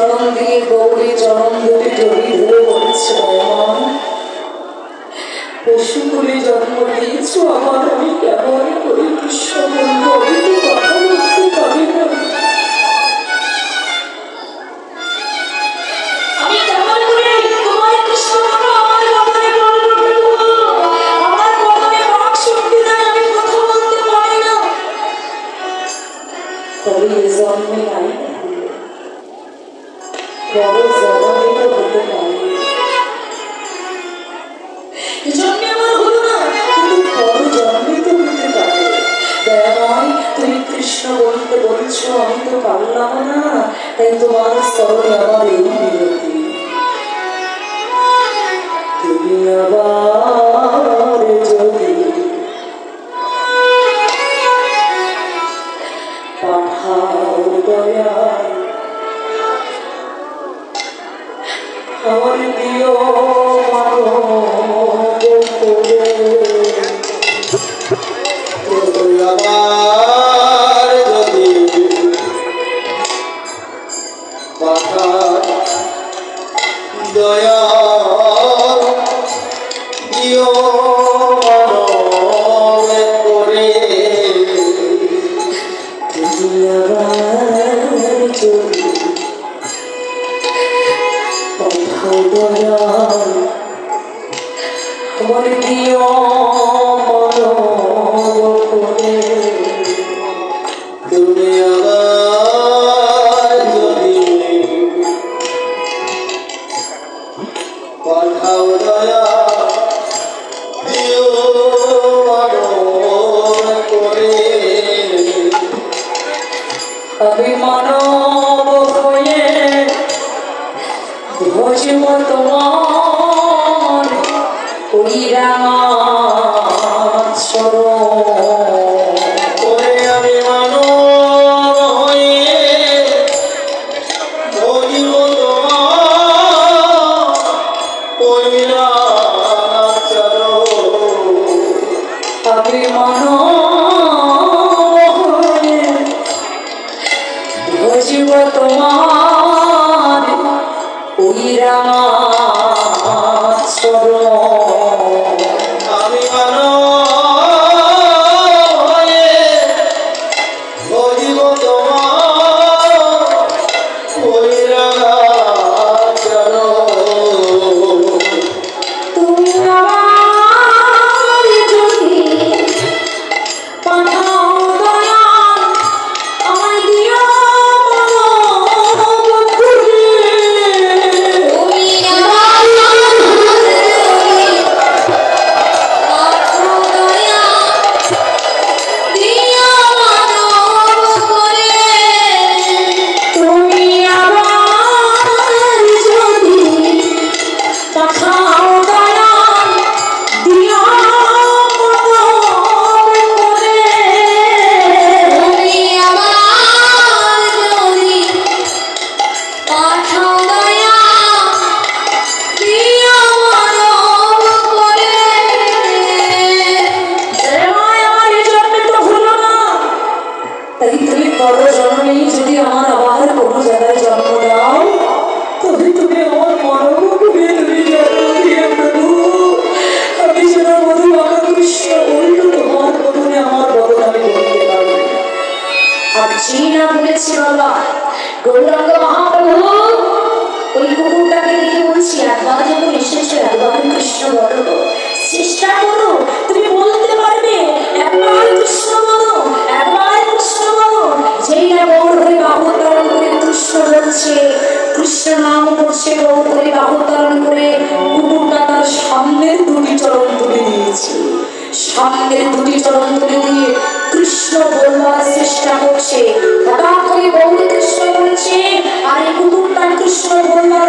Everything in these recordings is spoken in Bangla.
চরণ দিয়ে গৌরী চরণ দুটি জড়ি ধরে বলেছে পশুগুলি জন্ম দিয়েছ আমার আমি কেমন করি বিশ্ববন্ধ আমি তো বড় জমানিত হতে পারে জন্মে আমার হলো না কিন্তু বড় জন্মিত হতে পারে দয়াময় তুমি কৃষ্ণ বলতে বলছো আমি তো পারলাম না তাই তোমার স্মরণে আমার এই বিরতি তুমি আবার যদি পাঠাও দয়া Gloria. বসব তোমার কইরাম সর করে আমি মানো হয়ে नहीं छुट्टी हमारा बाहर को गुजर সামনের দুটি চরণ তুলে দিয়ে কৃষ্ণ বলবার চেষ্টা করছে। হঠাৎ করে গৌরী কৃষ্ণ বলছে, আরে কুকুরটা কৃষ্ণ বলবার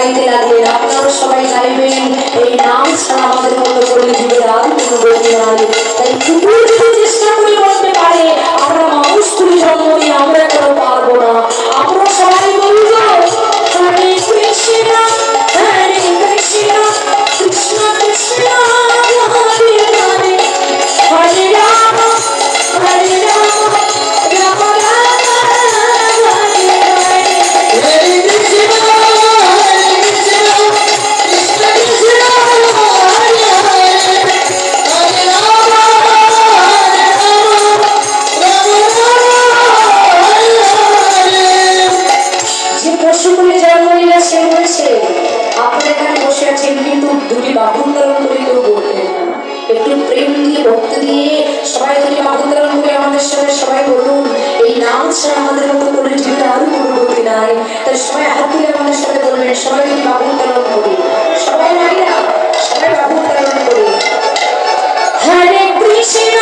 la integridad আপনারা এখানে বসে আছেন, কিন্তু দুটি বাহুর ধারণ করে কেউ বলবেন না। একটু প্রেম দিয়ে, ভক্তি দিয়ে সবাই দুটি বাহুর ধারণ করে আমাদের সাথে সবাই বলুন, এই নাম ছাড়া আমাদের মতো করে জীবনে আরও কোনো গতি নাই। তাই সবাই হাত তুলে আমাদের সাথে বলবেন, সবাই দুটি বাহুর ধারণ করি। সবাই মাইরা সবাই বাহুর ধারণ করি। হরে কৃষ্ণ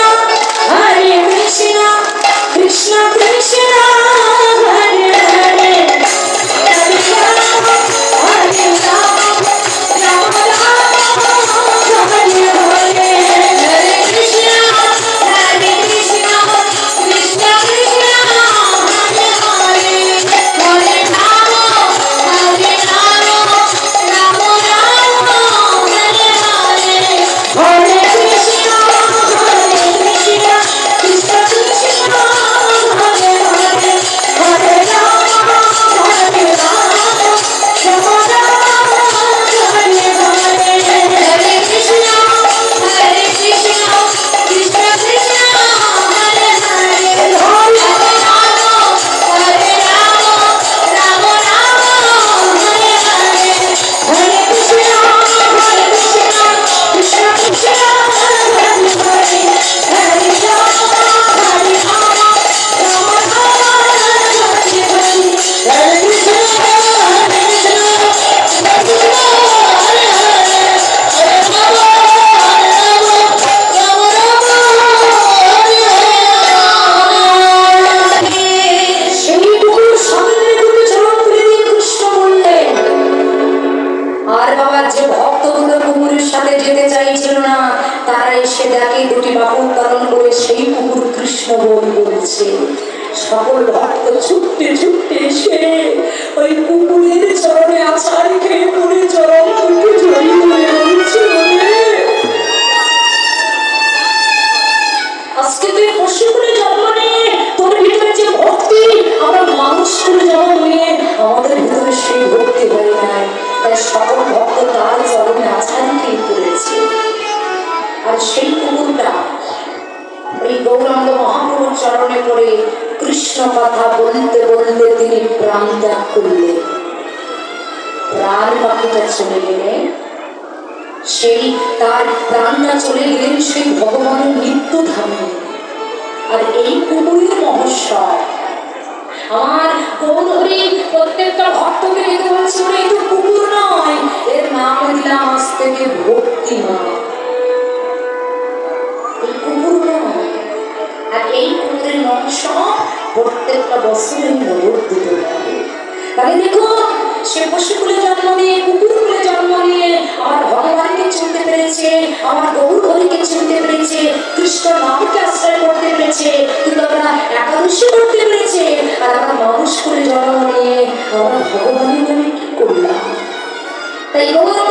হরে কৃষ্ণ কৃষ্ণ কৃষ্ণ। সকল ভক্ত ছুটতে ছুটতে এসে ওই কুকুরের চরণে আছাড় খেয়ে পড়ে চরণ সেই ভক্তি তার সেই কুকুরটা ওই গৌরাঙ্গ মহাপ্রভুর চরণে পড়ে কৃষ্ণ কথা বলতে বলতে তিনি প্রাণ ত্যাগ করলেন। প্রাণ পাখিটা চলে গেলেন সেই তার প্রাণটা চলে গেলেন সেই ভগবানের নিত্য ধামে। আর এই কুকুরের মহস্বয় আমার গৌরী প্রত্যেকটা ভক্তকে রেখে বলছে ওরে এই তো কুকুর নয়, এর নাম দিলাম আজ থেকে ভক্তি মা এই কুকুর নয়, আর এই কুকুরের মাংস প্রত্যেকটা বছরে নবদ্বীপে লাগে তাহলে দেখো সে পশুকুলে জন্ম নিয়ে, কুকুরকুলে জন্ম নিয়ে আমার ভগবানকে চিনতে পেরেছে, আমার গৌর হরিকে চিনতে পেরেছে, কৃষ্ণ নামকে আশ্রয় করতে পেরেছে, কিন্তু আমরা একাদশী করতে পেরেছে, আর মানুষ করে জন্ম নিয়ে, আমরা ভগবানের নামে কি করলাম? তাই গৌরব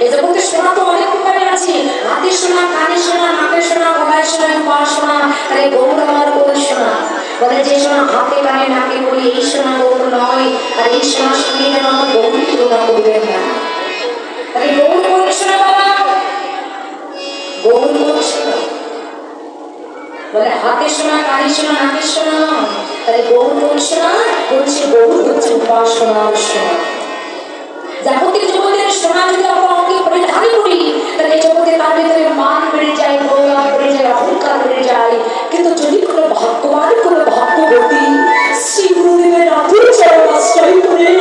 এ জগতে সোনা তো অনেক প্রকারের আছে। হাতে সোনা, কানে সোনা নাকে সোনা, গলায় সোনা পা সোনা তাহলে গৌর আমার কোন সোনা। বলে যে সোনা হাতে কানে নাকে বলি এই সোনা গৌর নয়। আর এই সোনার সঙ্গে যেন আমার গৌরী তুলনা করবেন না। তাহলে গৌর কোন সোনা বাবা গৌর কোন সোনা। বলে হাতে শোনা কানে শোনা নাকে শোনা তাহলে গৌর কোন শোনা বলছে গৌর হচ্ছে উপাসনার শোনা জাগতিক জগতের সোনা যদি আমরা অঙ্গে পরিধান করি, তাহলে জগতে তার ভিতরে মান বেড়ে যায় গৌরব বেড়ে যায়, অহংকার বেড়ে যায়। কিন্তু যদি কোনো ভাগ্যবান কোনো ভাগ্যবতী শ্রী রাতের চরণ আশ্রয় করে,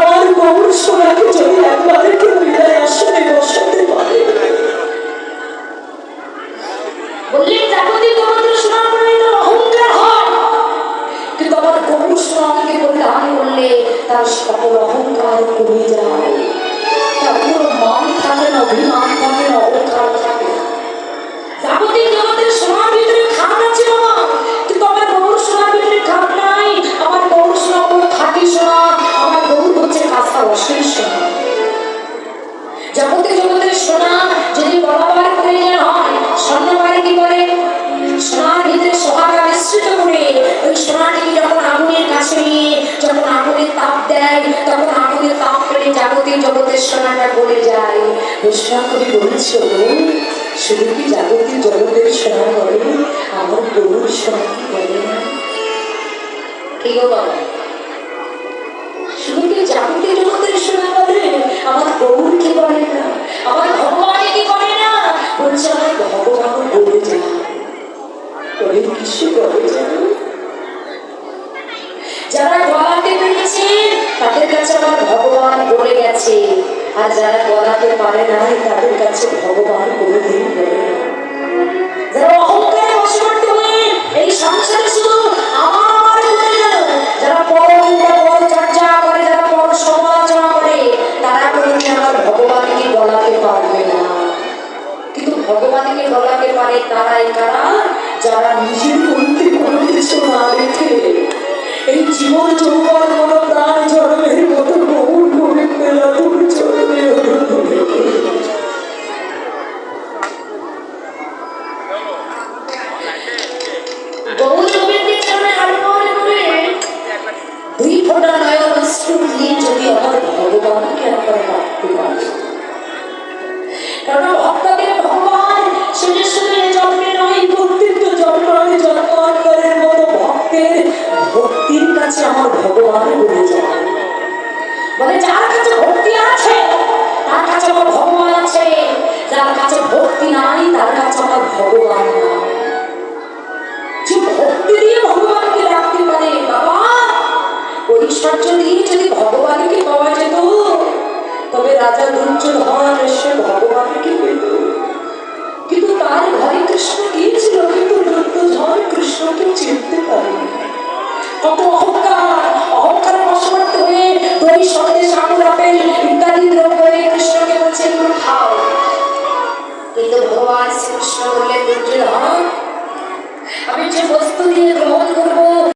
আমার গৌর সোনাকে যদি একবারে কেউ বিদায় আসনে বসাতে ঘোষণা বলছো শুধু কি জাগতিক জগতের সোনা বলে আমার গরুর সোনা বলে না ঠিক বাবা শুধু কি জাগতিক জগতের সোনা বলে আমার গৌর কি করে? না আমার ভগবান আর যারা গলাতে পারে না তাদের এই ভগবানকে গলাতে পারবে না। কিন্তু ভগবানকে গলাতে পারে তারাই কারা যারা নিজের মধ্যে না রেখে এই জীবন যৌবন কোনো প্রাণ জন্মের Thank you. যদি যদি ভগবানকে পাওয়া যেত, তবে রাজা দুর্যোধন সে ভগবানকে পেত। কিন্তু তার ঘরে কৃষ্ণ গিয়েছিল কিন্তু দুর্যোধন কৃষ্ণকে চিনতে পারেনি। কত অহংকার অহংকার বসবাস হয়ে দই সন্দেশ আমুল আপেল ইত্যাদি দ্রব্য কৃষ্ণকে বলছে খাও। কিন্তু ভগবান শ্রীকৃষ্ণ বললেন, দুর্যোধন, আমি যে বস্তু দিয়ে গ্রহণ করব